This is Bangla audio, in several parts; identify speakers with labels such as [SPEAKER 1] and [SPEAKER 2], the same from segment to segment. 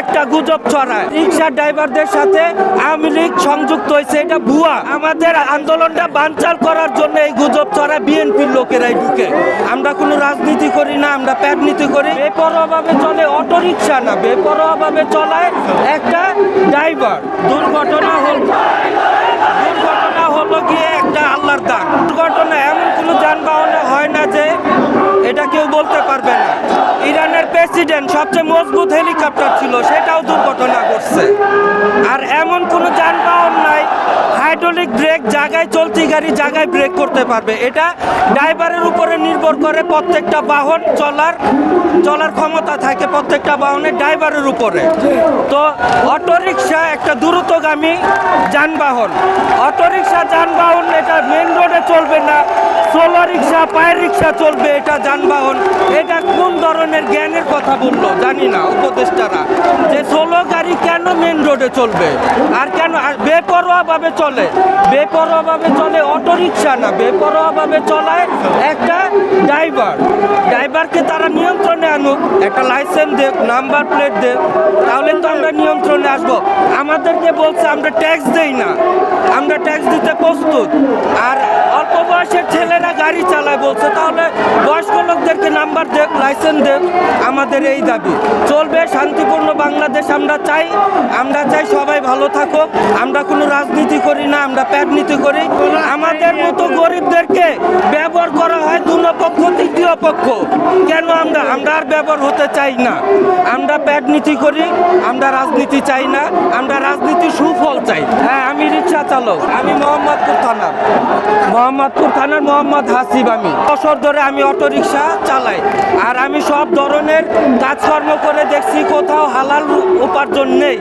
[SPEAKER 1] একটা গুজব ছড়ায়। রিক্সা ড্রাইভারদের সাথে আওয়ামী লীগ সংযুক্ত হয়েছে। এটা ভুয়া। আমাদের আন্দোলনটা বানচাল করার জন্য এই গুজব ছড়ায় বিএনপির লোকেরাই ঢুকে। আমরা কোনো রাজনীতি করি না, আমরা প্যাটনীতি করি। বেপরোয়াভাবে চলে অটো রিক্সা না, বেপরোয়াভাবে চলায় একটা ড্রাইভার। দুর্ঘটনা হল, দুর্ঘটনা হলো গিয়ে একটা আল্লাহর দান। দুর্ঘটনা এমন কোনো যানবাহনে হয় না যে এটা কেউ বলতে পারবে না। প্রেসিডেন্ট, সবচেয়ে মজবুত হেলিকপ্টার ছিল, সেটাও দুর্ঘটনা ঘটছে। আর এমন কোনো যানবাহন নাই হাইড্রোলিক ব্রেক জায়গায় চলতি গাড়ি জায়গায় ব্রেক করতে পারবে। এটা ড্রাইভারের উপরে নির্ভর করে প্রত্যেকটা বাহন চলার চলার ক্ষমতা থাকে প্রত্যেকটা বাহনের ড্রাইভারের উপরে। তো অটোরিকশা একটা দ্রুতগামী যানবাহন। অটোরিকশা যানবাহন এটা মেন রোডে চলবে না সোলো রিক্সা পায়ের রিক্সা চলবে এটা যানবাহন। এটা কোন ধরনের কথা বলল, জানি না, উপদেষ্টারা। যে ষোলো গাড়ি কেন মেন রোডে চলবে? আর কেন, আর বেপরোয়াভাবে চলে? বেপরোয়াভাবে চলে অটোরিকশা না, বেপরোয়াভাবে চলায় একটা ড্রাইভার ড্রাইভারকে তারা নিয়ন্ত্রণে আনুক, একটা লাইসেন্স দেখ নাম্বার প্লেট দেখ তাহলে তো আমরা নিয়ন্ত্রণে আসব। আমাদেরকে বলছে, আমরা ট্যাক্স দেই না। আমরা ট্যাক্স দিতে প্রস্তুত। আর অল্প বয়সের ছেলেরা গাড়ি চালায় বলছে, তাহলে বয়স্ক লোকদেরকে নাম্বার দেখ লাইসেন্স দেখ আমাদের এই দাবি। চলবে শান্তিপূর্ণ বাংলাদেশ, আমরা চাই আমরা চাই সবাই ভালো থাকুক। আমরা কোনো রাজনীতি করি না, আমরা প্যাটনীতি করি। আমাদের মতো গরিবদেরকে ব্যবহার করা হয় দু পক্ষ তৃতীয় পক্ষ। কেন আমরা? আমরা আর ব্যবহার হতে চাই না। আমরা প্যাটনীতি করি, আমরা রাজনীতি চাই না, আমরা রাজনীতি সুফল চাই। হ্যাঁ আমি চালক, আমি মোহাম্মদপুর থানার। মোহাম্মদপুর থানার মোহাম্মদ হাসিব আমি। বছর ধরে আমি অটো রিক্সা চালাই, আর আমি সব ধরনের কাজকর্ম করে দেখছি কোথাও হালাল উপার্জন নেই।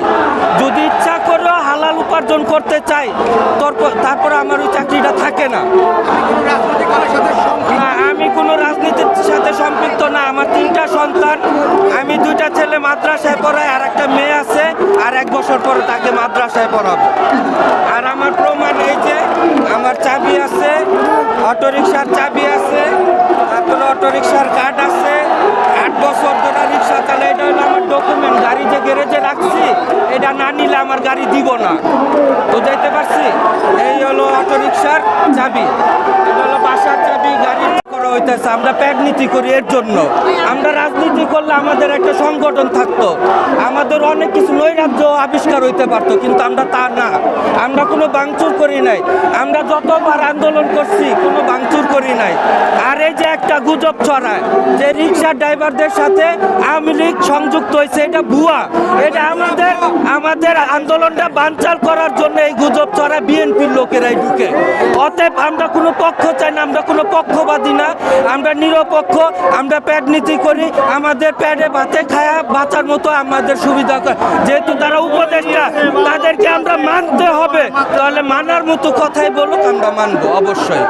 [SPEAKER 1] যদি ইচ্ছা করেও হালাল উপার্জন করতে চাই তারপর আমার ওই চাকরিটা থাকে না। না, আমি কোনো রাজনীতির সাথে সম্পৃক্ত না, আমার তিনটা সন্তান, আমি দুইটা ছেলে মাদ্রাসায় পড়াই, আর একটা মেয়ে আছে, আর এক বছর পরে তাকে মাদ্রাসায় পড়াবো। অটোরিকশার চাবি আছে, তারপরে অটোরিকশার কার্ড আছে। আট বছর ধরে রিক্সা চালে, এটা হলো আমার ডকুমেন্ট গাড়ি যে গ্যারেজে রাখছি, এটা না নিলে আমার গাড়ি দিব না। তো যাইতে পারছি? এই হলো অটোরিকশার চাবি। এটা হলো বাসার চাবি গাড়ির করা হইতেছে, আমরা প্যাড নীতি করি এর জন্য। আমরা রাজনীতি করলে আমাদের একটা সংগঠন থাকতো। আমাদের অনেক কিছু নৈরাজ্য আবিষ্কার হইতে পারতো, কিন্তু আমরা তা না। আমরা কোনো বাংচুর করি নাই। আমরা যতবার আন্দোলন করছি, কোনো নাই। আর এই যে একটা গুজব ছড়ায়, যে রিক্সা ড্রাইভারদের সাথে আওয়ামী লীগ সংযুক্ত হয়েছে, এটা ভুয়া। এটা আমাদের আমাদের আন্দোলনটা বানচাল করার জন্য এই গুজব ছড়ায় বিএনপির লোকেরাই ঢুকে। অতএব আমরা কোনো পক্ষ চাই না, আমরা কোনো পক্ষবাদী না। আমরা নিরপেক্ষ, আমরা প্যাড নীতি করি, আমাদের প্যাডে ভাতে খায়া বাঁচার মতো আমাদের সুবিধা করে যেহেতু তারা উপদেষ্টা, তাদেরকে আমরা মানতে হবে। তাহলে মানার মতো কথাই বলুক, আমরা মানবো, অবশ্যই।